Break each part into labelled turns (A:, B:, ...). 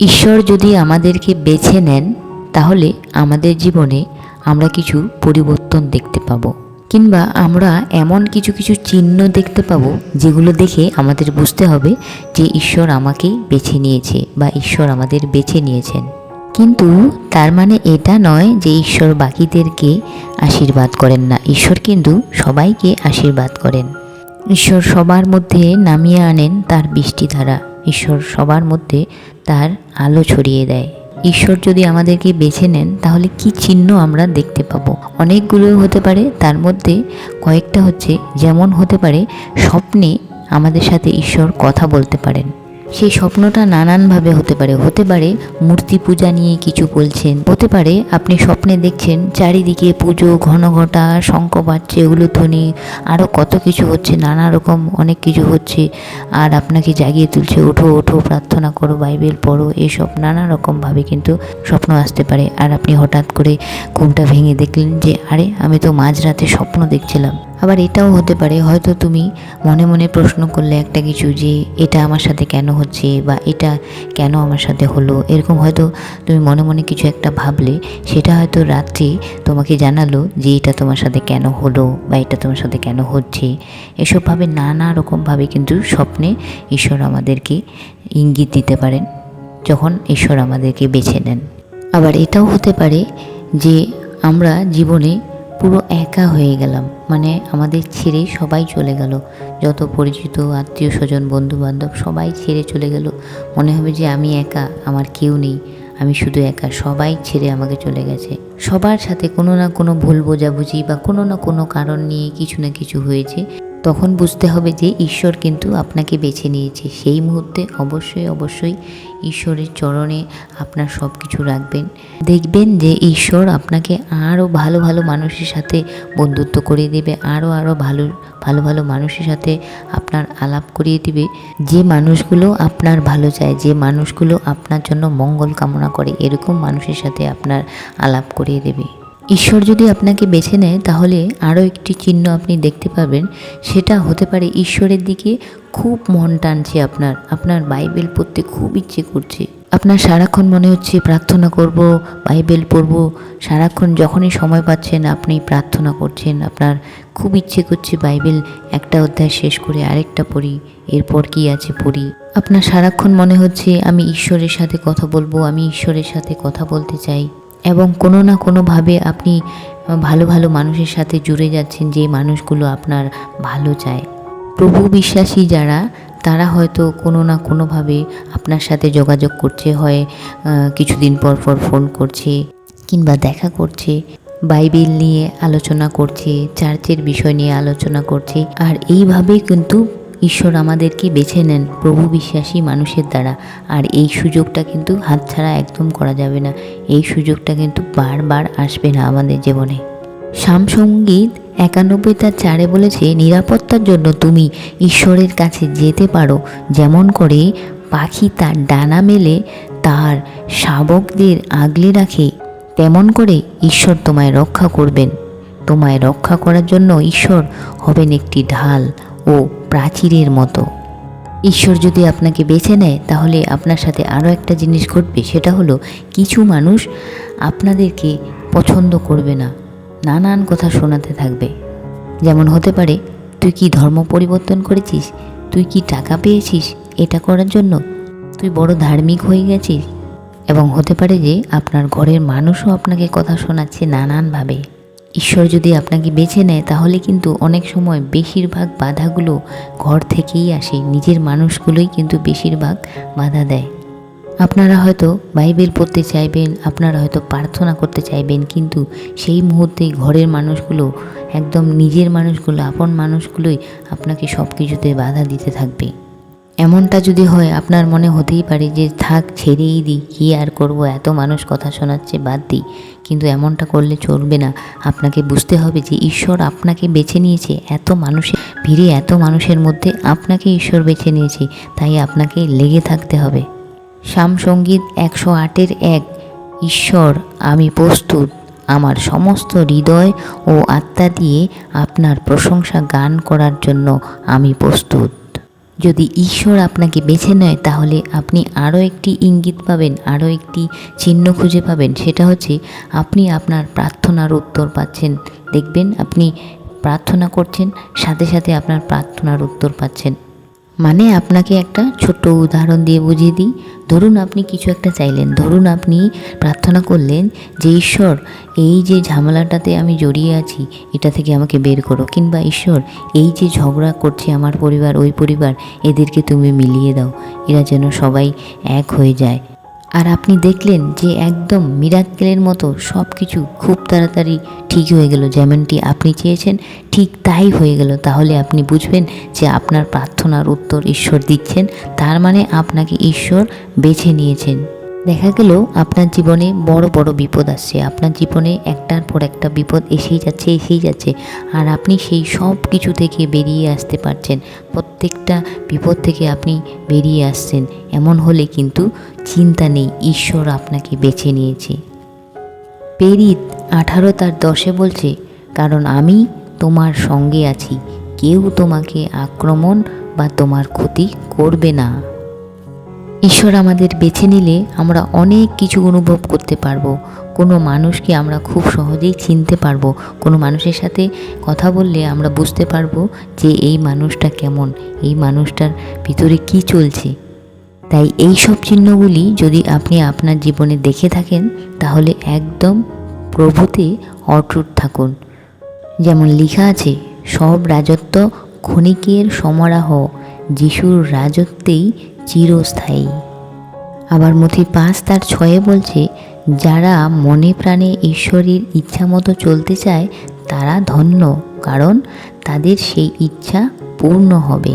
A: ঈশ্বর যদি আমাদেরকে বেছে নেন, তাহলে আমাদের জীবনে আমরা কিছু পরিবর্তন দেখতে পাবো। কিংবা আমরা এমন কিছু কিছু চিহ্ন দেখতে পাবো, যেগুলো দেখে আমাদের বুঝতে হবে যে ঈশ্বর আমাকেই বেছে নিয়েছে বা ঈশ্বর আমাদের বেছে নিয়েছেন। কিন্তু তার মানে এটা নয় যে ঈশ্বর বাকিদেরকে আশীর্বাদ করেন না। ঈশ্বর কিন্তু সবাইকে আশীর্বাদ করেন। ঈশ্বর সবার মধ্যে নামিয়ে আনেন তার বৃষ্টিধারা। ঈশ্বর সবার মধ্যে তার আলো ছড়িয়ে দেয়। ঈশ্বর যদি আমাদেরকে বেছে নেন, তাহলে কি চিহ্ন আমরা দেখতে পাবো? অনেকগুলো হতে পারে, তার মধ্যে কয়েকটা হচ্ছে, যেমন হতে পারে, স্বপ্নে আমাদের সাথে ঈশ্বর কথা বলতে পারেন। সেই স্বপ্নটা নানানভাবে হতে পারে। হতে পারে মূর্তি পূজা নিয়ে কিছু বলছেন। হতে পারে আপনি স্বপ্নে দেখছেন চারিদিকে পুজো, ঘন ঘটা, শঙ্খ বাজছে, এগুলো ধ্বনি আরও কত কিছু হচ্ছে, নানা রকম অনেক কিছু হচ্ছে। আর আপনাকে জাগিয়ে তুলছে, ওঠো ওঠো, প্রার্থনা করো, বাইবেল পড়ো, এসব নানা রকমভাবে কিন্তু স্বপ্ন আসতে পারে। আর আপনি হঠাৎ করে ঘুমটা ভেঙে দেখলেন যে, আরে, আমি তো মাঝরাতে স্বপ্ন দেখছিলাম। আবার এটাও হতে পারে, হয়তো তুমি মনে মনে প্রশ্ন করলে একটা কিছু যে এটা আমার সাথে কেন হচ্ছে বা এটা কেন আমার সাথে হলো। এরকম হয়তো তুমি মনে মনে কিছু একটা ভাবলে, সেটা হয়তো রাত্রে তোমাকে জানালো যে এটা তোমার সাথে কেন হলো বা এটা তোমার সাথে কেন হচ্ছে। এসবভাবে নানা রকমভাবে কিন্তু স্বপ্নে ঈশ্বর আমাদেরকে ইঙ্গিত দিতে পারেন, যখন ঈশ্বর আমাদেরকে বেছে নেন। আবার এটাও হতে পারে যে আমরা জীবনে পুরো একা হয়ে গেলাম। মানে আমাদের ছেড়ে সবাই চলে গেল। যত পরিচিত, আত্মীয় স্বজন বন্ধু বান্ধব সবাই ছেড়ে চলে গেল। মনে হবে যে আমি একা, আমার কেউ নেই। আমি শুধু একা, সবাই ছেড়ে আমাকে চলে গেছে। সবার সাথে কোনো না কোনো ভুল বোঝাবুঝি বা কোনো না কোনো কারণ নিয়ে কিছু না কিছু হয়েছে। তখন বুঝতে হবে যে ঈশ্বর কিন্তু আপনাকে বেছে নিয়েছে। সেই মুহূর্তে অবশ্যই অবশ্যই ঈশ্বরের চরণে আপনার সব কিছু রাখবেন। দেখবেন যে ঈশ্বর আপনাকে আরও ভালো ভালো মানুষের সাথে বন্ধুত্ব করিয়ে দেবে, আরও আরও ভালো ভালো ভালো মানুষের সাথে আপনার আলাপ করিয়ে দিবে। যে মানুষগুলো আপনার ভালো চায়, যে মানুষগুলো আপনার জন্য মঙ্গল কামনা করে, এরকম মানুষের সাথে আপনার আলাপ করিয়ে দেবে। ঈশ্বর যদি আপনাকে বেছে নেয়, তাহলে আরও একটি চিহ্ন আপনি দেখতে পাবেন। সেটা হতে পারে ঈশ্বরের দিকে খুব মন টানছে আপনার। আপনার বাইবেল পড়তে খুব ইচ্ছে করছে। আপনার সারাক্ষণ মনে হচ্ছে প্রার্থনা করব, বাইবেল পড়ব। সারাক্ষণ যখনই সময় পাচ্ছেন, আপনি প্রার্থনা করছেন। আপনার খুব ইচ্ছে করছে বাইবেল একটা অধ্যায় শেষ করে আরেকটা পড়ি, এরপর কি আছে পড়ি। আপনার সারাক্ষণ মনে হচ্ছে, আমি ঈশ্বরের সাথে কথা বলব, আমি ঈশ্বরের সাথে কথা বলতে চাই। এবং কোনো না কোনোভাবে আপনি ভালো ভালো মানুষের সাথে জুড়ে যাচ্ছেন যে মানুষগুলো আপনার ভালো চায়। প্রভু বিশ্বাসী যারা, তারা হয়তো কোনো না কোনোভাবে আপনার সাথে যোগাযোগ করছে, হয় কিছুদিন পর পর ফোন করছে কিংবা দেখা করছে, বাইবেল নিয়ে আলোচনা করছে চার্চের বিষয় নিয়ে আলোচনা করছে। আর এইভাবেই কিন্তু ঈশ্বর আমাদেরকে বেছে নেন প্রভু বিশ্বাসী মানুষের দ্বারা। আর এই সুযোগটা কিন্তু হাতছাড়া একদম করা যাবে না। এই সুযোগটা কিন্তু বারবার আসবে না আমাদের জীবনে। সামসঙ্গীত একানব্বই তার চারে বলেছে, নিরাপত্তার জন্য তুমি ঈশ্বরের কাছে যেতে পারো। যেমন করে পাখি তার ডানা মেলে, তার শাবকদের আগলে রাখে। তেমন করে ঈশ্বর তোমায় রক্ষা করবেন। তোমায় রক্ষা করার জন্য ঈশ্বর হবেন একটি ঢাল ও প্রাচীরের মতো। ঈশ্বর যদি আপনাকে বেছে নেয়, তাহলে আপনার সাথে আরও একটা জিনিস ঘটবে, সেটা হলো কিছু মানুষ আপনাদেরকে পছন্দ করবে না, নানান কথা শোনাতে থাকবে। যেমন হতে পারে, তুই কি ধর্ম পরিবর্তন করেছিস? তুই কি টাকা পেয়েছিস এটা করার জন্য? তুই বড় ধার্মিক হয়ে গেছিস? এবং হতে পারে যে, আপনার ঘরের মানুষও আপনাকে কথা শোনাচ্ছে নানানভাবে। ঈশ্বর যদি আপনাকে বেছে নেয়, তাহলে কিন্তু অনেক সময় বেশিরভাগ বাধাগুলো ঘর থেকেই আসে, নিজের মানুষগুলোই কিন্তু বেশিরভাগ বাধা দেয়। আপনারা হয়তো বাইবেল পড়তে চাইবেন, আপনারা হয়তো প্রার্থনা করতে চাইবেন, কিন্তু সেই মুহূর্তেই ঘরের মানুষগুলো, একদম নিজের মানুষগুলো, আপন মানুষগুলোই আপনাকে সব কিছুতে বাধা দিতে থাকবে। এমনটা যদি হয়, আপনার মনে হতেই পারে যে, থাক, ছেড়েই দিই, কী আর করব? এত মানুষ কথা শোনাচ্ছে, বাদ দিই। কিন্তু এমনটা করলে চলবে না। আপনাকে বুঝতে হবে যে, ঈশ্বর আপনাকে বেছে নিয়েছে। এত মানুষের ভিড়ে এত মানুষের মধ্যে আপনাকে ঈশ্বর বেছে নিয়েছে। তাই আপনাকে লেগে থাকতে হবে। শ্যামসঙ্গীত একশো আটের এক, ঈশ্বর, আমি প্রস্তুত। আমার সমস্ত হৃদয় ও আত্মা দিয়ে আপনার প্রশংসা গান করার জন্য আমি প্রস্তুত। যদি ঈশ্বর আপনাকে বেছে নেয়, তাহলে আপনি আরও একটি ইঙ্গিত পাবেন, আরও একটি চিহ্ন খুঁজে পাবেন। সেটা হচ্ছে, আপনি আপনার প্রার্থনার উত্তর পাচ্ছেন। দেখবেন, আপনি প্রার্থনা করছেন, সাথে সাথে আপনার প্রার্থনার উত্তর পাচ্ছেন। মানে আপনাকে একটা ছোট্ট উদাহরণ দিয়ে বুঝিয়ে দিই। ধরুন আপনি কিছু একটা চাইলেন। ধরুন আপনি প্রার্থনা করলেন যে, ঈশ্বর, এই যে ঝামেলাটাতে আমি জড়িয়ে আছি, এটা থেকে আমাকে বের করো। কিংবা, ঈশ্বর, এই যে ঝগড়া করছে আমার পরিবার, ওই পরিবার, এদেরকে তুমি মিলিয়ে দাও। এরা যেন সবাই এক হয়ে যায়। আর আপনি দেখলেন যে একদম মিরাক্কেলের মতো সব কিছু খুব তাড়াতাড়ি ঠিক হয়ে গেল, যেমনটি আপনি চেয়েছেন, ঠিক তাই হয়ে গেল। তাহলে আপনি বুঝবেন যে আপনার প্রার্থনার উত্তর ঈশ্বর দিচ্ছেন, তার মানে আপনাকে ঈশ্বর বেছে নিয়েছেন। দেখা গেল আপনার জীবনে বড় বড় বিপদ আসছে, আপনার জীবনে একটার পর একটা বিপদ এসেই যাচ্ছে এসেই যাচ্ছে, আর আপনি সেই সব কিছু থেকে বেরিয়ে আসতে পারছেন। প্রত্যেকটা বিপদ থেকে আপনি বেরিয়ে আসছেন। এমন হলে কিন্তু চিন্তা নেই, ঈশ্বর আপনাকে বেছে নিয়েছে। পেরিত আঠারো তার দশে বলছে, কারণ আমি তোমার সঙ্গে আছি। কেউ তোমাকে আক্রমণ বা তোমার ক্ষতি করবে না। ঈশ্বর আমাদের বেছে নিলে আমরা অনেক কিছু অনুভব করতে পারব। কোনো মানুষকে আমরা খুব সহজেই চিনতে পারব। কোনো মানুষের সাথে কথা বললে আমরা বুঝতে পারব যে এই মানুষটা কেমন, এই মানুষটার ভিতরে কি চলছে। তাই এই সব চিহ্নগুলি যদি আপনি আপনার জীবনে দেখে থাকেন, তাহলে একদম প্রভুতে অটুট থাকুন। যেমন লেখা আছে, সব রাজত্ব ক্ষণিকের সমারাহ। যিশুর রাজত্বেই চিরস্থায়ী। আবার মথি পাঁচ তার ছয়ে বলছে, যারা মনে প্রাণে ঈশ্বরের ইচ্ছা মতো চলতে চায়, তারা ধন্য, কারণ তাদের সেই ইচ্ছা পূর্ণ হবে।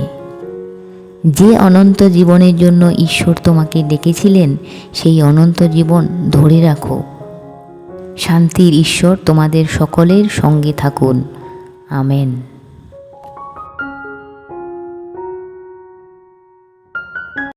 A: যে অনন্ত জীবনের জন্য ঈশ্বর তোমাকে ডেকেছিলেন, সেই অনন্ত জীবন ধরে রাখো। শান্তির ঈশ্বর তোমাদের সকলের সঙ্গে থাকুন। আমেন।